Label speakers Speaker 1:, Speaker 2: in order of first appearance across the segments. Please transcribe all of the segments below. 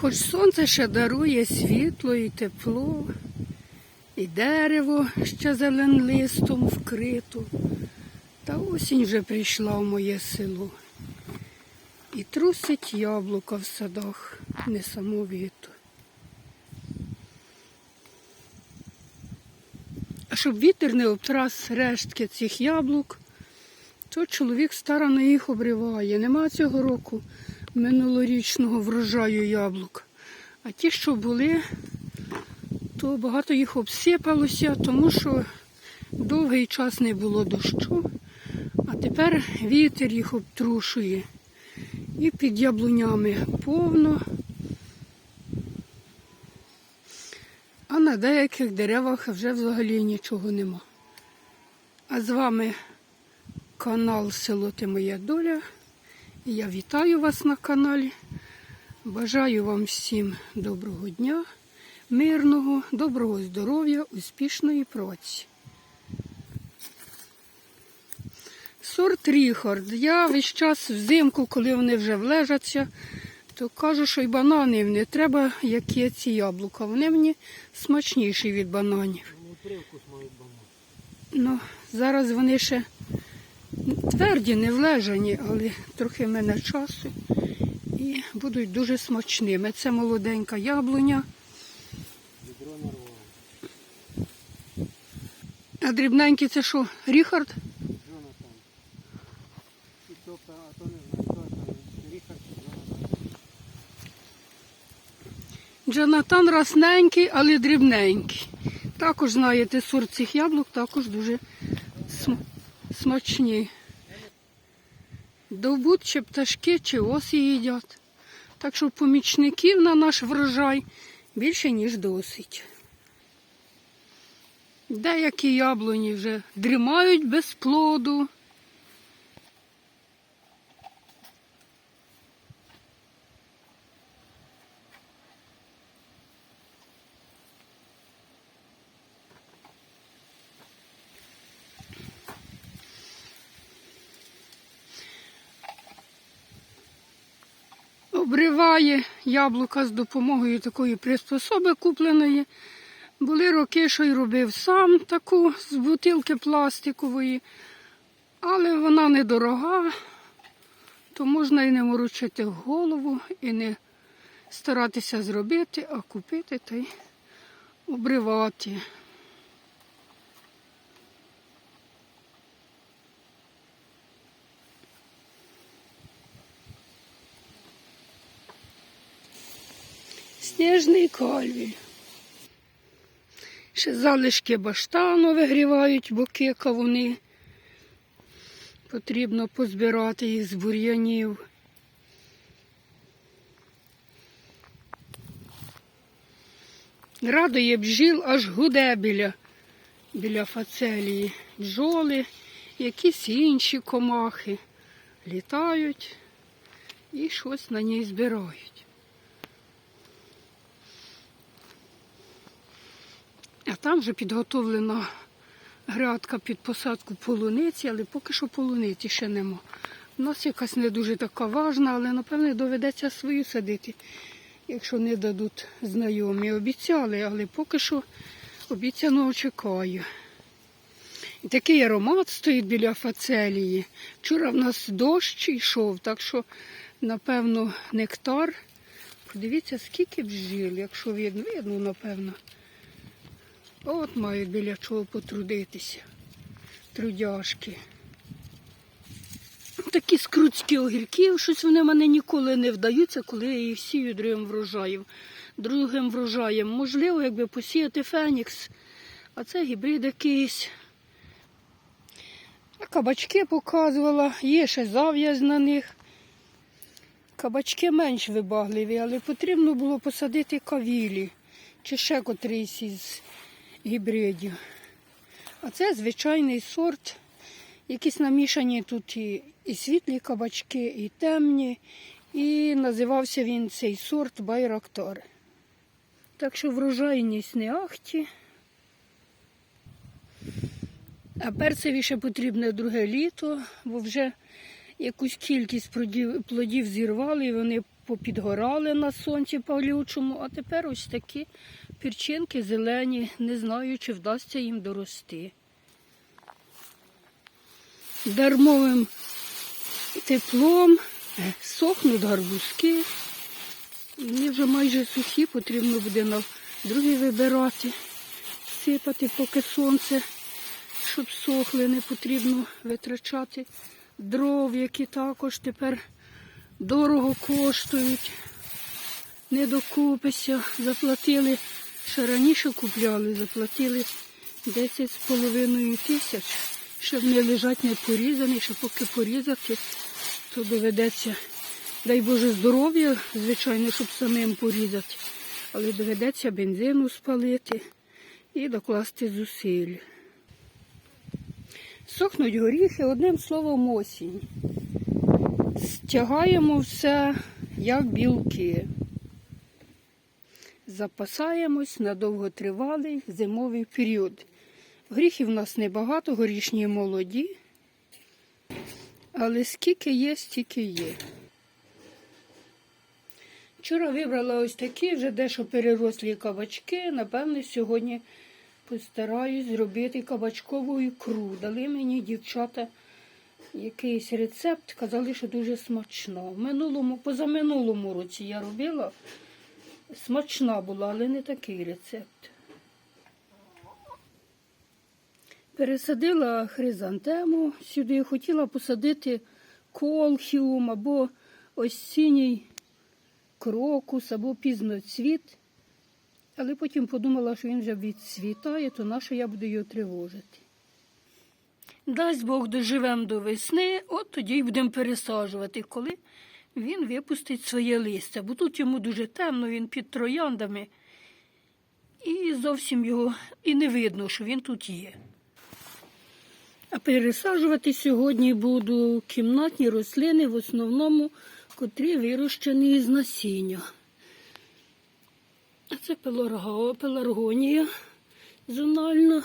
Speaker 1: Хоч сонце ще дарує світло і тепло, і дерево ще зелен листом вкрито, та осінь вже прийшла в моє село. І трусить яблука в садах несамовито. А щоб вітер не обтрас рештки цих яблук, то чоловік старано їх обриває. Нема цього року минулорічного врожаю яблук. А ті, що були, то багато їх обсипалося, тому що довгий час не було дощу, а тепер вітер їх обтрушує. І під яблунями повно. А на деяких деревах вже взагалі нічого нема. А з вами канал Село Ти Моя Доля. Я вітаю вас на каналі. Бажаю вам всім доброго дня, мирного, доброго здоров'я, успішної праці. Сорт Ріхард. Я весь час взимку, коли вони вже влежаться, то кажу, що й бананів не треба, як ці яблука. Вони мені смачніші від бананів. Ну, зараз вони ще тверді, не влежані, але трохи мене часу і будуть дуже смачними. Це молоденька яблуня, а дрібненький це що, Ріхард?
Speaker 2: Джонатан.
Speaker 1: Расненький, але дрібненький. Також, знаєте, сорт цих яблук також дуже см- смачні. Довбуть чи пташки, чи оси їдять. Так що помічників на наш врожай більше, ніж досить. Деякі яблуні вже дрімають без плоду. Обриває яблука з допомогою такої приспособи купленої. Були роки, що й робив сам таку з бутилки пластикової, але вона недорога, то можна і не морочити голову, і не старатися зробити, а купити та й обривати. Сніжний кальвіль. Ще залишки баштану вигрівають боки кавуни. Потрібно позбирати їх з бур'янів. Радує бджіл аж гуде біля, біля фацелії. Бджоли, якісь інші комахи літають і щось на ній збирають. А там вже підготовлена грядка під посадку полуниці, але поки що полуниці ще нема. У нас якась не дуже така важна, але напевне доведеться свою садити, якщо не дадуть знайомі. Обіцяли, але поки що обіцяного чекаю. І такий аромат стоїть біля фацелії. Вчора в нас дощ йшов, так що, напевно, нектар. Подивіться, скільки бджіл, якщо видно, видно, напевно. От мають біля чого потрудитися. Трудяшки. Такі скрутські огірки, щось вони мене ніколи не вдаються, коли я їх сію другим врожаєм. Другим врожаєм. Можливо, якби посіяти фенікс, а це гібрид якийсь. А кабачки показувала, є ще зав'яз на них. Кабачки менш вибагливі, але потрібно було посадити кавілі чи ще котрийсь із гібридів. А це звичайний сорт. Якісь намішані тут і, і світлі кабачки, і темні. І називався він цей сорт Байрактор. Так що врожайність не ахті. А перцеві ще потрібне друге літо, бо вже якусь кількість плодів, зірвали, і вони попідгорали на сонці палючому, а тепер ось такі пірчинки зелені, не знаю, чи вдасться їм дорости. Дармовим теплом сохнуть гарбузки. Вони вже майже сухі, потрібно буде на другі вибирати, сипати, поки сонце, щоб сохли, не потрібно витрачати дров, які також тепер дорого коштують. Не докупися. Заплатили, ще раніше купляли, заплатили 10,5 тисяч, щоб не лежать не порізані, що поки порізати, то доведеться, дай Боже здоров'я, звичайно, щоб самим порізати, але доведеться бензину спалити і докласти зусиль. Сохнуть горіхи, одним словом, осінь. Стягаємо все як білки. Запасаємось на довготривалий зимовий період. Горіхів у нас небагато, горішні молоді, але скільки є, стільки є. Вчора вибрала ось такі, вже дещо перерослі кабачки. Напевне, сьогодні постараюсь зробити кабачкову ікру. Дали мені дівчата якийсь рецепт, казали, що дуже смачно. В минулому, позаминулому році я робила. Смачна була, але не такий рецепт. Пересадила хризантему сюди, хотіла посадити колхіум або осінній крокус, або пізноцвіт. Але потім подумала, що він вже відцвітає, то на що я буду його тривожити. Дасть Бог доживемо до весни, от тоді й будемо пересаджувати, коли він випустить своє листя. Бо тут йому дуже темно, він під трояндами, і зовсім його і не видно, що він тут є. А пересаджувати сьогодні буду кімнатні рослини, в основному, котрі вирощені із насіння. Це пеларго- пеларгонія зональна,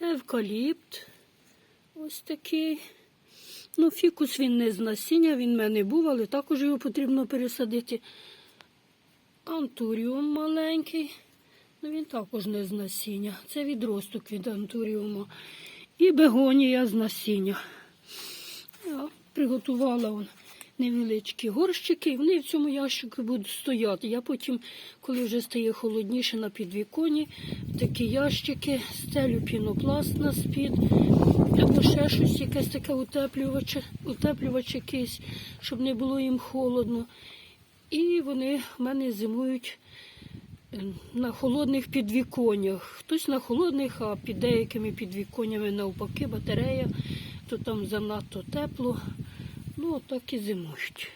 Speaker 1: евкаліпт. Ось такий. Ну, фікус він не з насіння, він в мене був, але також його потрібно пересадити. Антуріум маленький, ну він також не з насіння. Це відросток від антуріуму. І бегонія з насіння. Я приготувала он невеличкі горщики, і вони в цьому ящику будуть стояти. Я потім, коли вже стає холодніше на підвіконі, такі ящики стелю пінопласт на спід, або ще щось, якесь таке утеплювач, утеплювач якийсь, щоб не було їм холодно. І вони в мене зимують е, на холодних підвіконнях. Хтось на холодних, а під деякими підвіконнями навпаки батарея, то там занадто тепло. Ну, отак і зимують.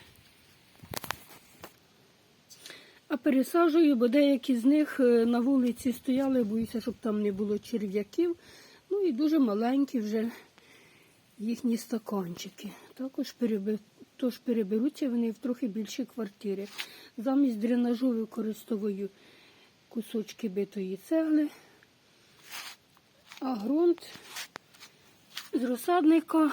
Speaker 1: А пересаджую, бо деякі з них е, на вулиці стояли, боюся, щоб там не було черв'яків. Ну і дуже маленькі вже їхні стаканчики. Також перебе... Тож переберуться вони в трохи більші квартири. Замість дренажу використовую кусочки битої цегли, а ґрунт з розсадника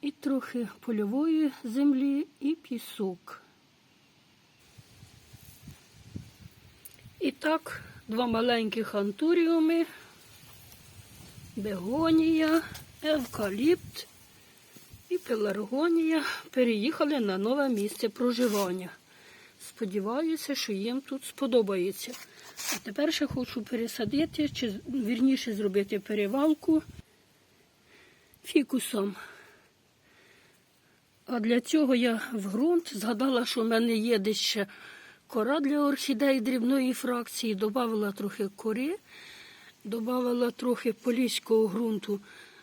Speaker 1: і трохи польової землі і пісок. І так, два маленьких антуріуми, бегонія, евкаліпт і пеларгонія переїхали на нове місце проживання. Сподіваюся, що їм тут сподобається. А тепер ще хочу пересадити, чи вірніше зробити перевалку фікусом. А для цього я в ґрунт згадала, що в мене є десь ще кора для орхідей дрібної фракції. Добавила трохи кори, додавала трохи поліського ґрунту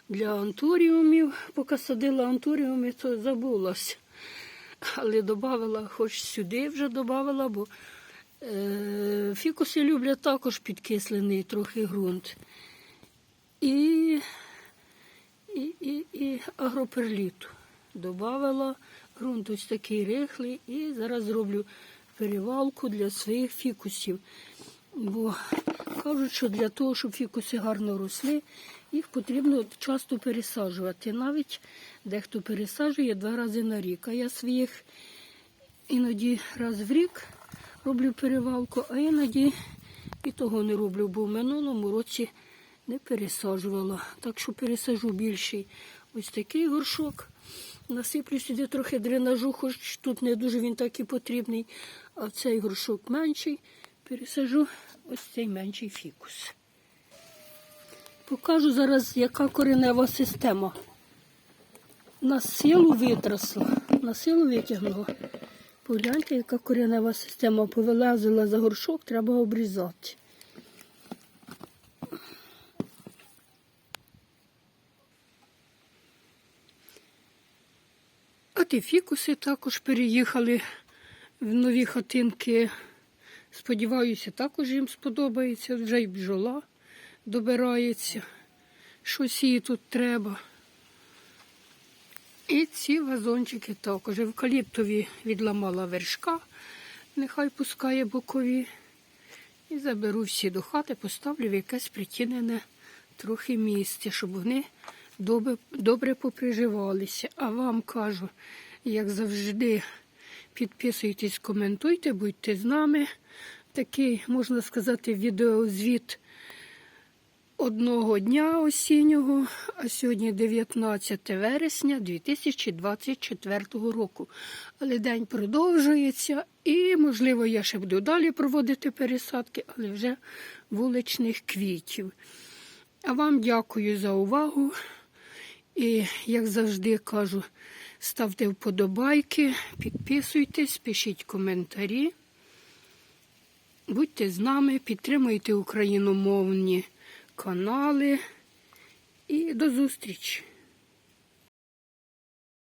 Speaker 1: для антуріумів. Поки садила антуріуми, то забулася. Але додавала, хоч сюди вже додавала, бо е, фікуси люблять також підкислений трохи ґрунт. І, і, і, і агроперліту додавала ґрунт ось такий рихлий і зараз зроблю перевалку для своїх фікусів. Бо кажуть, що для того, щоб фікуси гарно росли, Їх потрібно часто пересаджувати. Навіть дехто пересаджує два рази на рік. А я своїх іноді раз в рік роблю перевалку, а іноді і того не роблю, бо в минулому році не пересаджувала. Так що пересажу більший ось такий горшок. Насиплю сюди трохи дренажу, хоч тут не дуже він так і потрібний. А цей горшок менший. Пересажу ось цей менший фікус. Покажу зараз, яка коренева система. На силу витрасла, на силу витягнула. Погляньте, яка коренева система повилазила за горшок, треба обрізати. А фікуси також переїхали в нові хатинки. Сподіваюся, також їм сподобається. Вже й бджола добирається. Щось їй тут треба. І ці вазончики також. Евкаліптові відламала вершка, нехай пускає бокові. І заберу всі до хати, поставлю в якесь притінене трохи місце, щоб вони добре, добре поприживалися. А вам кажу, як завжди, підписуйтесь, коментуйте, будьте з нами. Такий, можна сказати, відеозвіт одного дня осіннього, а сьогодні 19 вересня 2024 року. Але день продовжується і, можливо, я ще буду далі проводити пересадки, але вже вуличних квітів. А вам дякую за увагу. І, як завжди кажу, ставте вподобайки, підписуйтесь, пишіть коментарі. Будьте з нами, підтримуйте україномовні канали. І до зустрічі!